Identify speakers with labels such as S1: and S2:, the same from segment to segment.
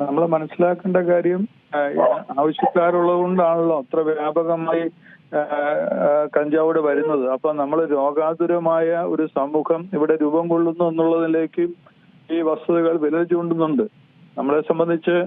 S1: നമ്മൾ മനസ്സിലാക്കേണ്ട കാര്യം ആവശ്യക്കാരുള്ളത് കൊണ്ടാണല്ലോ അത്ര വ്യാപകമായി ആ, ആ, കഞ്ചാവ് ഇവിടെ വരുന്നത്. അപ്പൊ നമ്മൾ രോഗാതുരമായ ഒരു സമൂഹം ഇവിടെ രൂപം കൊള്ളുന്നു എന്നുള്ളതിലേക്ക് ഈ വസ്തുതകൾ വിരൽ ചൂണ്ടുന്നുണ്ട്. നമ്മളെ സംബന്ധിച്ച്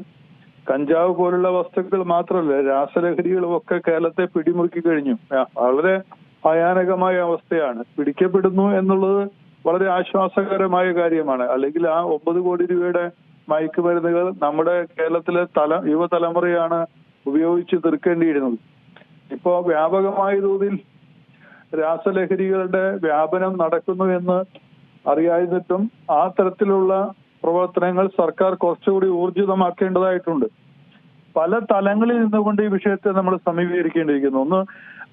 S1: കഞ്ചാവ് പോലുള്ള വസ്തുക്കൾ മാത്രമല്ല രാസലഹരികളും ഒക്കെ കേരളത്തെ പിടിമുറുക്കി കഴിഞ്ഞു. വളരെ ഭയാനകമായ അവസ്ഥയാണ്. പിടിക്കപ്പെടുന്നു എന്നുള്ളത് വളരെ ആശ്വാസകരമായ കാര്യമാണ്. അല്ലെങ്കിൽ ആ ഒമ്പത് കോടി രൂപയുടെ മയക്കുമരുന്നുകൾ നമ്മുടെ കേരളത്തിലെ തല യുവതലമുറയാണ് ഉപയോഗിച്ച് തീർക്കേണ്ടിയിരുന്നത്. ഇപ്പോ വ്യാപകമായ തോതിൽ രാസലഹരികളുടെ വ്യാപനം നടക്കുന്നു എന്ന് അറിയാതിട്ടും ആ തരത്തിലുള്ള പ്രവർത്തനങ്ങൾ സർക്കാർ കുറച്ചുകൂടി ഊർജിതമാക്കേണ്ടതായിട്ടുണ്ട്. പല തലങ്ങളിൽ നിന്നുകൊണ്ട് ഈ വിഷയത്തെ നമ്മൾ സമീപീകരിക്കേണ്ടിയിരിക്കുന്നു. ഒന്ന്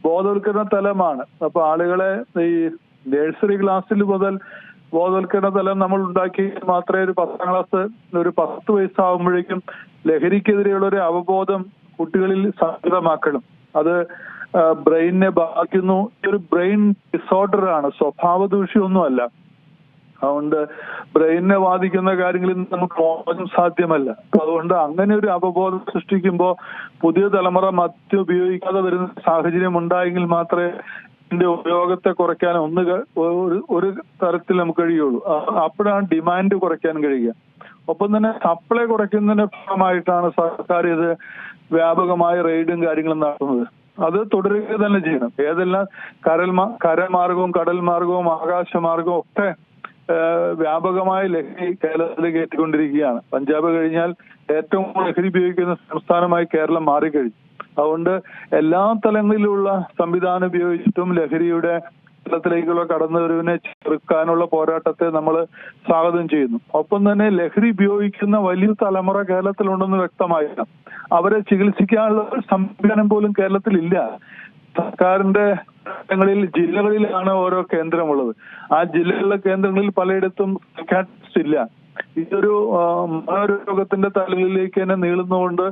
S1: ബോധവൽക്കരണ തലമാണ്. അപ്പൊ ആളുകളെ ഈ നഴ്സറി ക്ലാസ്സിൽ മുതൽ ബോധവൽക്കരണ തലം നമ്മൾ ഉണ്ടാക്കി മാത്രമേ ഒരു പത്താം ക്ലാസ് ഒരു പത്ത് വയസ്സാകുമ്പോഴേക്കും ലഹരിക്കെതിരെയുള്ള ഒരു അവബോധം കുട്ടികളിൽ സാധ്യതമാക്കണം അത് ബ്രെയിനിനെ ബാധിക്കുന്നു. ഒരു ബ്രെയിൻ ഡിസോർഡർ ആണ്. സ്വഭാവ ദൂഷ്യമൊന്നുമല്ല അതുകൊണ്ട് ബ്രെയിനിനെ ബാധിക്കുന്ന കാര്യങ്ങളിൽ നമുക്ക് മോചനം സാധ്യമല്ല. അതുകൊണ്ട് അങ്ങനെ ഒരു അവബോധം സൃഷ്ടിക്കുമ്പോൾ പുതിയ തലമുറ മദ്യം ഉപയോഗിക്കാതെ വരുന്ന സാഹചര്യം ഉണ്ടായെങ്കിൽ മാത്രമേ ഉപയോഗത്തെ കുറയ്ക്കാൻ ഒന്ന് ഒരു തരത്തിൽ നമുക്ക് കഴിയുള്ളൂ. അപ്പോഴാണ് ഡിമാൻഡ് കുറയ്ക്കാൻ കഴിയുക. ഒപ്പം തന്നെ സപ്ലൈ കുറയ്ക്കുന്നതിന്റെ ഭാഗമായിട്ടാണ് സർക്കാർ ഇത് വ്യാപകമായ റെയ്ഡും കാര്യങ്ങളും നടത്തുന്നത്. അത് തുടരുക തന്നെ ചെയ്യണം. ഏതെല്ലാം കരൽ കരമാർഗവും കടൽ മാർഗവും ആകാശമാർഗവും ഒക്കെ വ്യാപകമായ ലഹരി കേരളത്തിലേക്ക് കയറ്റിക്കൊണ്ടിരിക്കുകയാണ്. പഞ്ചാബ് കഴിഞ്ഞാൽ ഏറ്റവും ലഹരി ഉപയോഗിക്കുന്ന സംസ്ഥാനമായി കേരളം മാറിക്കഴിഞ്ഞു. അതുകൊണ്ട് എല്ലാ തലങ്ങളിലുള്ള സംവിധാനം ഉപയോഗിച്ചിട്ടും ലഹരിയുടെ തലത്തിലേക്കുള്ള കടന്നുവരവിനെ ചെറുക്കാനുള്ള പോരാട്ടത്തെ നമ്മൾ സ്വാഗതം ചെയ്യുന്നു. ഒപ്പം തന്നെ ലഹരി ഉപയോഗിക്കുന്ന വലിയ തലമുറ കേരളത്തിലുണ്ടെന്ന് വ്യക്തമായില്ല. അവരെ ചികിത്സിക്കാനുള്ള ഒരു സംവിധാനം പോലും കേരളത്തിലില്ല. സർക്കാരിന്റെ ങ്ങളിൽ ജില്ലകളിലാണ് ഓരോ കേന്ദ്രമുള്ളത്. ആ ജില്ലകളിലെ കേന്ദ്രങ്ങളിൽ പലയിടത്തും ഇല്ല. ഇതൊരു ആ, മനോരോഗത്തിന്റെ തലങ്ങളിലേക്ക് തന്നെ നീളുന്നതുകൊണ്ട്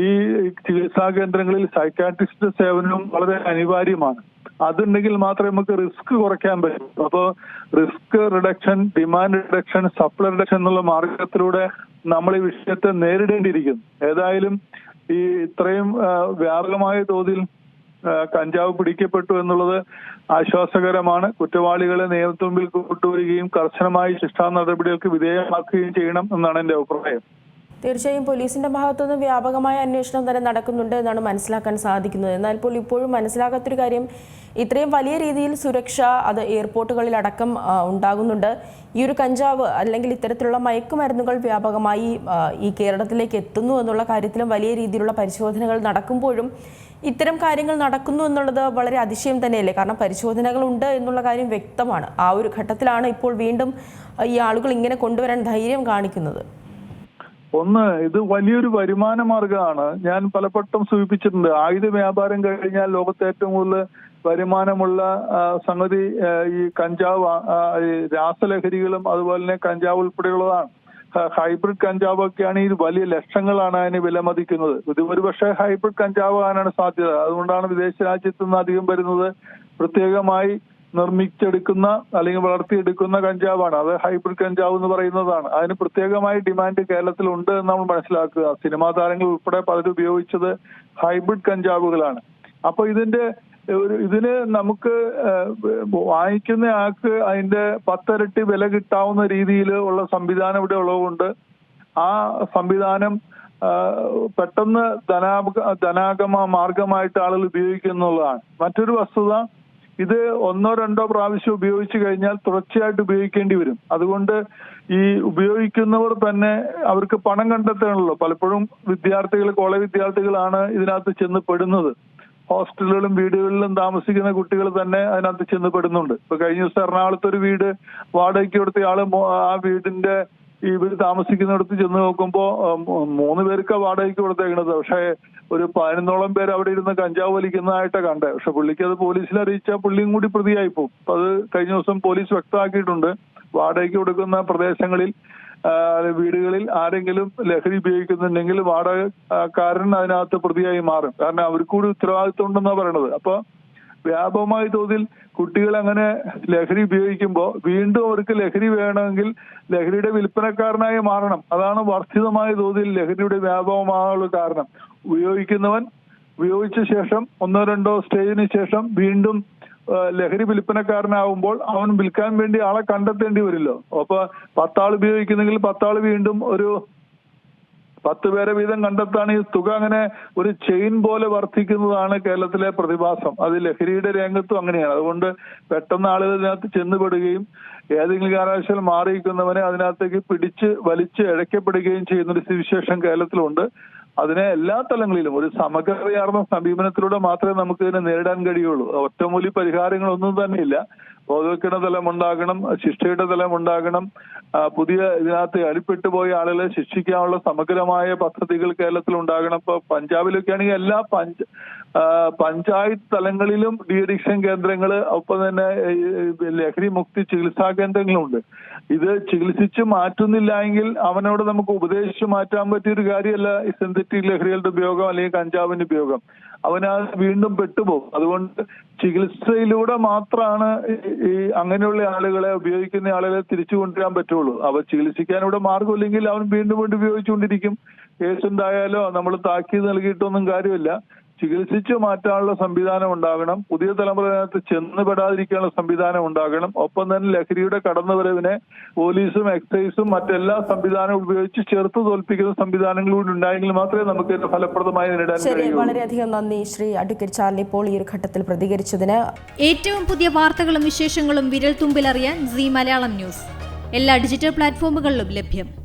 S1: ഈ ചികിത്സാ കേന്ദ്രങ്ങളിൽ സൈക്കാട്രിസ്റ്റ് സേവനവും വളരെ അനിവാര്യമാണ്. അതുണ്ടെങ്കിൽ മാത്രമേ നമുക്ക് റിസ്ക് കുറയ്ക്കാൻ പറ്റൂ. അപ്പോൾ risk reduction demand reduction supply reduction എന്നുള്ള മാർഗത്തിലൂടെ നമ്മൾ ഈ വിഷയത്തെ നേരിടേണ്ടിയിരിക്കുന്നു. ഏതായാലും ഈ ഇത്രയും വ്യാപകമായ തോതിൽ കഞ്ചാവ് പിടിക്കപ്പെട്ടു എന്നുള്ളത് ആശ്വാസകരമാണ്. കുറ്റവാളികളെ മുമ്പിൽ കൊണ്ടുവരികയും കർശനമായി ശിക്ഷാ നടപടികൾക്ക് വിധേയമാക്കുകയും ചെയ്യണം എന്നാണ് എന്റെ അഭിപ്രായം.
S2: തീർച്ചയായും പോലീസിന്റെ ഭാഗത്തുനിന്ന് വ്യാപകമായ അന്വേഷണം തന്നെ നടക്കുന്നുണ്ട് എന്നാണ് മനസ്സിലാക്കാൻ സാധിക്കുന്നത്. എന്നാൽ ഇപ്പോൾ ഇപ്പോഴും മനസ്സിലാകാത്തൊരു കാര്യം ഇത്രയും വലിയ രീതിയിൽ സുരക്ഷ അത് എയർപോർട്ടുകളിൽ അടക്കം ഉണ്ടാകുന്നുണ്ട്. ഈ ഒരു കഞ്ചാവ് അല്ലെങ്കിൽ ഇത്തരത്തിലുള്ള മയക്കുമരുന്നുകൾ വ്യാപകമായി ഈ കേരളത്തിലേക്ക് എത്തുന്നു എന്നുള്ള കാര്യത്തിലും വലിയ രീതിയിലുള്ള പരിശോധനകൾ നടക്കുമ്പോഴും ഇത്തരം കാര്യങ്ങൾ നടക്കുന്നു എന്നുള്ളത് വളരെ അതിശയം തന്നെയല്ലേ? കാരണം പരിശോധനകൾ ഉണ്ട് എന്നുള്ള കാര്യം വ്യക്തമാണ്. ആ ഒരു ഘട്ടത്തിലാണ് ഇപ്പോൾ വീണ്ടും ഈ ആളുകൾ ഇങ്ങനെ കൊണ്ടുവരാൻ ധൈര്യം കാണിക്കുന്നത്.
S1: ഒന്ന് ഇത് വലിയൊരു വരുമാന മാർഗമാണ്. ഞാൻ പലപ്പോഴും സൂചിപ്പിച്ചിട്ടുണ്ട്. ആയുധ വ്യാപാരം കഴിഞ്ഞാൽ ലോകത്തെ ഏറ്റവും കൂടുതൽ വരുമാനമുള്ള സംഗതി ഈ കഞ്ചാവ് രാസലഹരികളും അതുപോലെ തന്നെ കഞ്ചാവ് ഉൾപ്പെടെയുള്ളതാണ്. ഹൈബ്രിഡ് കഞ്ചാവ് ഒക്കെയാണ് ഈ വലിയ ലക്ഷങ്ങളാണ് അതിന് വിലമതിക്കുന്നത്. ഇത് ഒരുപക്ഷെ ഹൈബ്രിഡ് കഞ്ചാവ് ആകാനാണ് സാധ്യത. അതുകൊണ്ടാണ് വിദേശ രാജ്യത്തു നിന്ന് അധികം വരുന്നത്. പ്രത്യേകമായി നിർമ്മിച്ചെടുക്കുന്ന അല്ലെങ്കിൽ വളർത്തിയെടുക്കുന്ന കഞ്ചാവാണ്. അത് ഹൈബ്രിഡ് കഞ്ചാവ് എന്ന് പറയുന്നതാണ്. അതിന് പ്രത്യേകമായി ഡിമാൻഡ് കേരളത്തിൽ ഉണ്ട് എന്ന് നമ്മൾ മനസ്സിലാക്കുക. സിനിമാ താരങ്ങൾ ഉൾപ്പെടെ പലരും ഉപയോഗിച്ചത് ഹൈബ്രിഡ് കഞ്ചാവുകളാണ്. അപ്പൊ ഇതിന്റെ ഒരു ഇതിന് നമുക്ക് വാങ്ങിക്കുന്ന ആൾക്ക് അതിന്റെ പത്തരട്ടി വില കിട്ടാവുന്ന രീതിയിൽ ഉള്ള സംവിധാനം ഇവിടെ ഉള്ളതുകൊണ്ട് ആ സംവിധാനം പെട്ടെന്ന് ധനാ ധനാഗമ മാർഗമായിട്ട് ആളുകൾ ഉപയോഗിക്കുന്നുള്ളതാണ്. മറ്റൊരു വസ്തുത ഇത് ഒന്നോ രണ്ടോ പ്രാവശ്യം ഉപയോഗിച്ചു കഴിഞ്ഞാൽ തുടർച്ചയായിട്ട് ഉപയോഗിക്കേണ്ടി വരും. അതുകൊണ്ട് ഈ ഉപയോഗിക്കുന്നവർ തന്നെ അവർക്ക് പണം കണ്ടെത്തണമല്ലോ. പലപ്പോഴും വിദ്യാർത്ഥികൾ കോളേജ് വിദ്യാർത്ഥികളാണ് ഇതിനകത്ത് ചെന്ന് പെടുന്നത്. ഹോസ്റ്റലുകളിലും വീടുകളിലും താമസിക്കുന്ന കുട്ടികൾ തന്നെ അതിനകത്ത് ചെന്ന് പെടുന്നുണ്ട്. ഇപ്പൊ കഴിഞ്ഞ ദിവസം എറണാകുളത്ത് ഒരു വീട് വാടകയ്ക്ക് കൊടുത്ത ആൾ ആ വീടിന്റെ ഇവർ താമസിക്കുന്നിടത്ത് ചെന്ന് നോക്കുമ്പോ മൂന്ന് പേർക്ക് വാടകയ്ക്ക് കൊടുത്തേക്കണത്. പക്ഷേ ഒരു പതിനൊന്നോളം പേര് അവിടെ ഇരുന്ന് കഞ്ചാവ് വലിക്കുന്നതായിട്ടാ കണ്ടത് പക്ഷെ പുള്ളിക്ക് അത് പോലീസിൽ അറിയിച്ചാൽ പുള്ളിയും കൂടി പ്രതിയായി പോകും അപ്പൊ അത് കഴിഞ്ഞ ദിവസം പോലീസ് വ്യക്തമാക്കിയിട്ടുണ്ട്. വാടകയ്ക്ക് കൊടുക്കുന്ന പ്രദേശങ്ങളിൽ വീടുകളിൽ ആരെങ്കിലും ലഹരി ഉപയോഗിക്കുന്നുണ്ടെങ്കിൽ വാടകക്കാരൻ അതിനകത്ത് പ്രതിയായി മാറും. കാരണം അവർക്ക് കൂടി ഉത്തരവാദിത്വം ഉണ്ടെന്നാ പറയണത്. അപ്പൊ വ്യാപകമായ തോതിൽ കുട്ടികൾ അങ്ങനെ ലഹരി ഉപയോഗിക്കുമ്പോൾ വീണ്ടും അവർക്ക് ലഹരി വേണമെങ്കിൽ ലഹരിയുടെ വിൽപ്പനക്കാരനായി മാറണം. അതാണ് വർദ്ധിതമായ തോതിൽ ലഹരിയുടെ വ്യാപകമാകാനുള്ള കാരണം. ഉപയോഗിക്കുന്നവൻ ഉപയോഗിച്ച ശേഷം ഒന്നോ രണ്ടോ സ്റ്റേജിന് ശേഷം വീണ്ടും ലഹരി വിൽപ്പനക്കാരനാവുമ്പോൾ അവൻ വിൽക്കാൻ വേണ്ടി ആളെ കണ്ടെത്തേണ്ടി വരില്ലോ അപ്പൊ പത്താൾ ഉപയോഗിക്കുന്നെങ്കിൽ പത്താൾ വീണ്ടും ഒരു പത്ത് പേരെ വീതം കണ്ടെത്താണ് ഈ തുക അങ്ങനെ ഒരു ചെയിൻ പോലെ വർദ്ധിക്കുന്നതാണ് കേരളത്തിലെ പ്രതിഭാസം. അത് ലഹരിയുടെ രംഗത്തും അങ്ങനെയാണ്. അതുകൊണ്ട് പെട്ടെന്ന് ആളുകൾ ഇതിനകത്ത് ചെന്നുപെടുകയും ഏതെങ്കിലും കാരണവശാൽ മാറിയിരിക്കുന്നവനെ അതിനകത്തേക്ക് പിടിച്ച് വലിച്ച് ഇഴയ്ക്കപ്പെടുകയും ചെയ്യുന്ന ഒരു സ്ഥിതിവിശേഷം കേരളത്തിലുണ്ട്. അതിനെ എല്ലാ തലങ്ങളിലും ഒരു സമഗ്രതയാർന്ന സമീപനത്തിലൂടെ മാത്രമേ നമുക്ക് ഇതിനെ നേരിടാൻ കഴിയുള്ളൂ. ഒറ്റമൂലി പരിഹാരങ്ങളൊന്നും തന്നെയില്ല. ബോധവൽക്കരണ തലം ഉണ്ടാകണം ശിക്ഷയുടെ തലം ഉണ്ടാകണം പുതിയ ഇതിനകത്ത് അടിപ്പെട്ടു പോയ ആളുകളെ ശിക്ഷിക്കാനുള്ള സമഗ്രമായ പദ്ധതികൾ കേരളത്തിൽ ഉണ്ടാകണം. ഇപ്പൊ പഞ്ചാബിലൊക്കെ ആണെങ്കിൽ എല്ലാ പഞ്ച പഞ്ചായത്ത് തലങ്ങളിലും ഡി അഡിക്ഷൻ കേന്ദ്രങ്ങൾ ഒപ്പം തന്നെ ലഹരി മുക്തി ചികിത്സാ കേന്ദ്രങ്ങളുണ്ട്. ഇത് ചികിത്സിച്ച് മാറ്റുന്നില്ല എങ്കിൽ അവനോട് നമുക്ക് ഉപദേശിച്ച് മാറ്റാൻ പറ്റിയ ഒരു കാര്യമല്ല സിന്തറ്റിക് ലഹരികളുടെ ഉപയോഗം അല്ലെങ്കിൽ കഞ്ചാവിന്റെ ഉപയോഗം. അവന് വീണ്ടും പെട്ടുപോകും. അതുകൊണ്ട് ചികിത്സയിലൂടെ മാത്രമാണ് ഈ- അങ്ങനെയുള്ള ആളുകളെ ഉപയോഗിക്കുന്ന ആളുകളെ തിരിച്ചു കൊണ്ടുവരാൻ പറ്റുള്ളൂ. അവ ചികിത്സിക്കാൻ മാർഗമില്ലെങ്കിൽ അവൻ വീണ്ടും വീണ്ടും ഉപയോഗിച്ചുകൊണ്ടിരിക്കും. കേസ് ഉണ്ടായാലോ നമ്മൾ താക്കീത് നൽകിയിട്ടൊന്നും കാര്യമില്ല. ചികിത്സിച്ച് മാറ്റാനുള്ള സംവിധാനം ഉണ്ടാകണം. പുതിയ തലമുറകത്ത് ചെന്നുപെടാതിരിക്കാനുള്ള സംവിധാനം ഉണ്ടാകണം. ഒപ്പം തന്നെ ലഹരിയുടെ കടന്നുവരവിനെ പോലീസും എക്സൈസും മറ്റെല്ലാ സംവിധാനവും ഉപയോഗിച്ച് ചെറുത്ത് തോൽപ്പിക്കുന്ന സംവിധാനങ്ങൾ കൂടി ഉണ്ടായെങ്കിൽ മാത്രമേ നമുക്ക് ഫലപ്രദമായി നേരിടാൻ കഴിയൂ
S2: വളരെയധികം നന്ദി ശ്രീ അഡ്വക്കേറ്റ് ചാർലി. പോൾ ഈ ഒരു ഘട്ടത്തിൽ പ്രതികരിച്ചതിന്
S3: ഏറ്റവും പുതിയ വാർത്തകളും വിശേഷങ്ങളും വിരൽ തുമ്പിലറിയാൻ സി മലയാളം ന്യൂസ്. എല്ലാ ഡിജിറ്റൽ പ്ലാറ്റ്ഫോമുകളിലും ലഭ്യം.